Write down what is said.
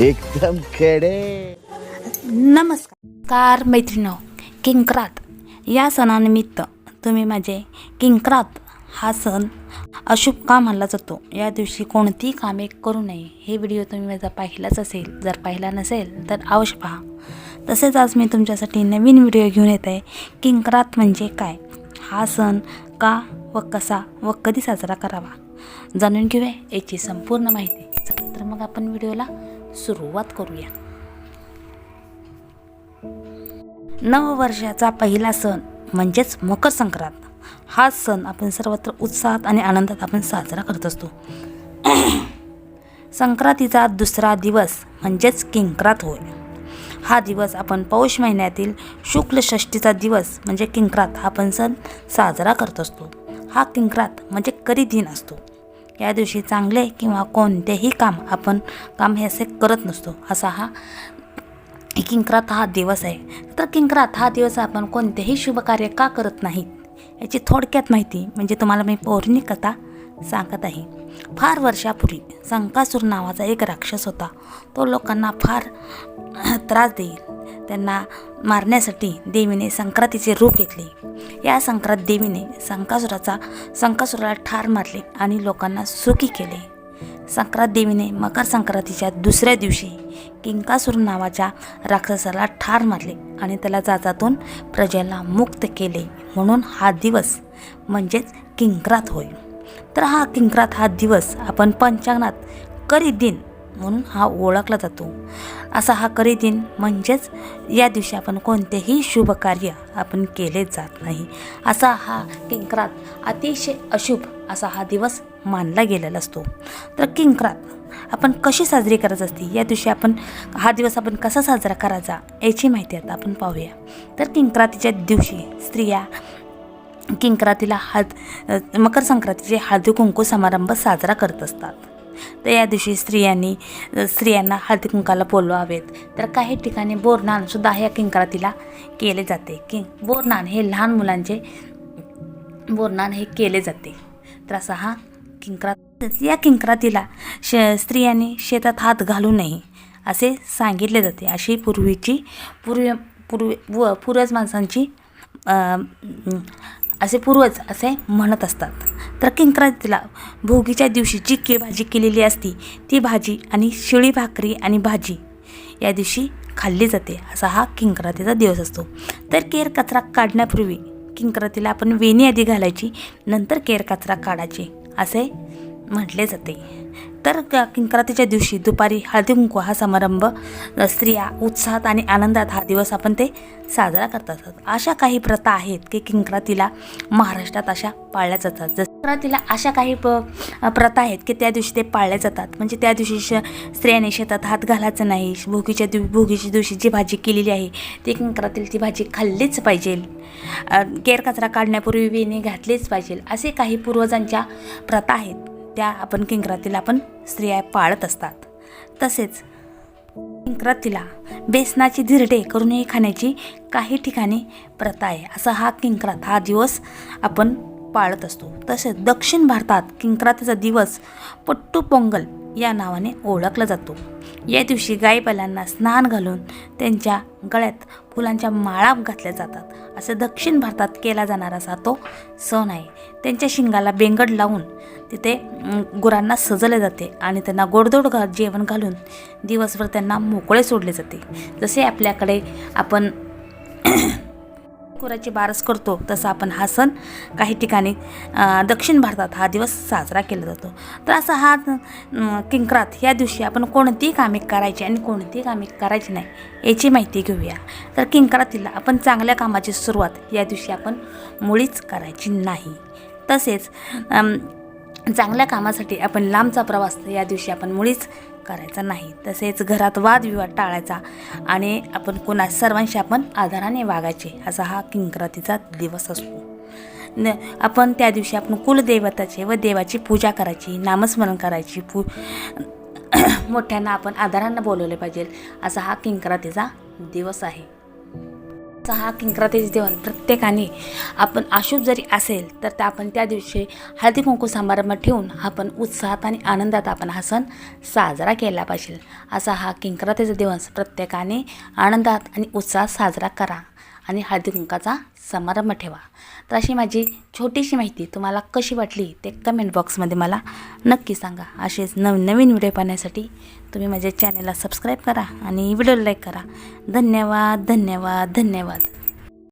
एकदम खेडे. नमस्कार मैत्रिणो किंक्रात. या सणानिमित्त तुम्ही माझे किंक्रात हा सण अशुभ का मानला जातो. या दिवशी कोणतीही कामे करू नये. हे व्हिडिओ तुम्ही माझा पाहिलाच असेल जर पाहिला नसेल तर अवश्य पहा. तसेच आज मी तुमच्यासाठी नवीन व्हिडिओ घेऊन येत आहे. किंक्रात म्हणजे काय? हा सण का व कसा व कधी साजरा करावा? जाणून घेऊया याची संपूर्ण माहिती. तर मग आपण व्हिडिओला सुरुवात करूया. नववर्षाचा पहिला सण म्हणजेच मकर संक्रांत. हा सण आपण सर्वत्र उत्साहात आणि आनंदात आपण साजरा करत असतो. संक्रांतीचा दुसरा दिवस म्हणजेच किंक्रात होय. हा दिवस आपण पौष महिन्यातील शुक्ल षष्टीचा दिवस म्हणजे किंक्रात हा आपण सण साजरा करत असतो. हा किंक्रात म्हणजे करी दिन असतो? या दिवशी चांगले किंवा कोणतेही काम आपण काम हे असे करत नसतो. असा हा किंक्रात हा दिवस आहे. तर किंक्रात हा दिवस आपण कोणतेही शुभ कार्य का करत नाहीत याची थोडक्यात माहिती म्हणजे तुम्हाला मी पौर्णिक कथा सांगत आहे. फार वर्षापूर्वी संकासूर नावाचा एक राक्षस होता. तो लोकांना फार त्रास देईल. त्यांना मारण्यासाठी देवीने संक्रांतीचे रूप घेतले. या संक्रांत देवीने संकासुराचा संकासुराला ठार मारले आणि लोकांना सुखी केले. संक्रांत देवीने मकर संक्रांतीच्या दुसऱ्या दिवशी किंकासूर नावाच्या राक्षसाला ठार मारले आणि त्याला जाचातून प्रजेला मुक्त केले. म्हणून हा दिवस म्हणजेच किंक्रात होय. तर हा किंक्रात हा दिवस आपण पंचांगणात करी दिन म्हणून हा ओळखला जातो. असा हा करी दिन म्हणजेच या दिवशी आपण कोणतेही शुभ कार्य आपण केले जात नाही. असा हा किंक्रात अतिशय अशुभ असा हा दिवस मानला गेलेला असतो. तर किंक्रात आपण कशी साजरी करायची असते? या दिवशी आपण हा दिवस आपण कसा साजरा करायचा याची माहिती आता आपण पाहूया. तर किंक्रातीच्या दिवशी स्त्रिया किंक्रातीला हळद मकर संक्रांतीचे हळदी कुंकू समारंभ साजरा करत असतात. तर या दिवशी स्त्रियांनी स्त्रियांना हळदी कुंकाला बोलवावेत तर काही ठिकाणी बोरनानसुद्धा ह्या किंकरातीला केले जाते कि बोरनान हे लहान मुलांचे बोरनान हे केले जाते. तर असा हा किंक्रात या किंकरातीला श स्त्रियांनी शेतात हात घालू नये असे सांगितले जाते. अशी पूर्वीची पूर्वी पूर्वी व पूर्वज माणसांची असे पूर्वज असे म्हणत असतात. तर किंक्रांतीला भोगीच्या दिवशी जी के भाजी केलेली असती ती भाजी आणि शिळी भाकरी आणि भाजी या दिवशी खाल्ली जाते. असा हा किंक्रांतीचा दिवस असतो. तर केर कचरा काढण्यापूर्वी किंक्रांतीला आपण वेणी आधी घालायची नंतर केर कचरा काढायची असे म्हटले जाते. तर क- दिवशी दुपारी हळदी कुंकू हा समारंभ स्त्रिया उत्साहात आणि आनंदात हा दिवस आपण ते साजरा करत असतात अशा काही प्रथा आहेत की किंक्रातीला महाराष्ट्रात अशा पाळल्या जातात. जसं अशा काही प प्रथा आहेत की त्या दिवशी ते पाळल्या जातात. म्हणजे त्या दिवशी श स्त्रियाने शेतात हात घालायचं नाही. भोगीच्या दिव भोगीच्या दिवशी जी भाजी केलेली आहे ती किंक्रातील ती भाजी खाल्लीच पाहिजे. गैरकचरा काढण्यापूर्वी वेणी घातलीच पाहिजे. असे काही पूर्वजांच्या प्रथा आहेत. त्या आपण किंकरातीला आपण स्त्रिया पाळत असतात. तसेच किंक्रातीला बेसनाची धिरडे करूनही खाण्याची काही ठिकाणी प्रथा आहे. असा हा किंकरात हा दिवस आपण पाळत असतो. तसेच दक्षिण भारतात किंकरातीचा दिवस पट्टू पोंगल या नावाने ओळखला जातो. या दिवशी गाई बैलांना स्नान घालून त्यांच्या गळ्यात फुलांच्या माळा घातल्या जातात. असं दक्षिण भारतात केला जाणारा असा तो सण आहे. त्यांच्या शिंगाला बेंगड लावून तिथे गुरांना सजवले जाते आणि त्यांना गोडदोड घा जेवण घालून दिवसभर त्यांना मोकळे सोडले जाते. जसे आपल्याकडे आपण कुराची बारस करतो तसा आपण हा सण काही ठिकाणी दक्षिण भारतात हा दिवस साजरा केला जातो. तर असा हा किंक्रात या दिवशी आपण कोणतीही कामे करायची आणि कोणतीही कामे करायची नाही याची माहिती घेऊया. तर किंक्रातीला आपण चांगल्या कामाची सुरुवात या दिवशी आपण मुळीच करायची नाही. तसेच चांगल्या कामासाठी आपण लांबचा प्रवास या दिवशी आपण मुळीच करायचा नाही. तसेच घरात वादविवाद टाळायचा आणि आपण कोणा सर्वांशी आपण आदराने वागायचे असा हा किंक्रातीचा दिवस असतो. न आपण त्या दिवशी आपण कुलदेवताचे व देवाची पूजा करायची नामस्मरण करायची पू मोठ्यांना आपण आदरांना बोलवले पाहिजे असा हा किंक्रातीचा दिवस आहे. आजचा हा किंक्रातीचे दिवस प्रत्येकाने आपण अशुभ जरी असेल तर त्या आपण त्या दिवशी हळदी कुंकू समारंभ ठेवून आपण उत्साहात आणि आनंदात आपण हा सण साजरा केला पाहिजे. असा हा किंक्रातीचा दिवस प्रत्येकाने आनंदात आणि उत्साहात साजरा करा. आणि हळदीकुंकाचा समारंभ ठेवा. तर अशी माझी छोटीशी माहिती तुम्हाला कशी वाटली ते कमेंट बॉक्समध्ये मला नक्की सांगा. असेच नवीन नवीन व्हिडिओ पाहण्यासाठी तुम्ही माझ्या चॅनलला सबस्क्राईब करा आणि व्हिडिओ लाईक करा. धन्यवाद धन्यवाद धन्यवाद.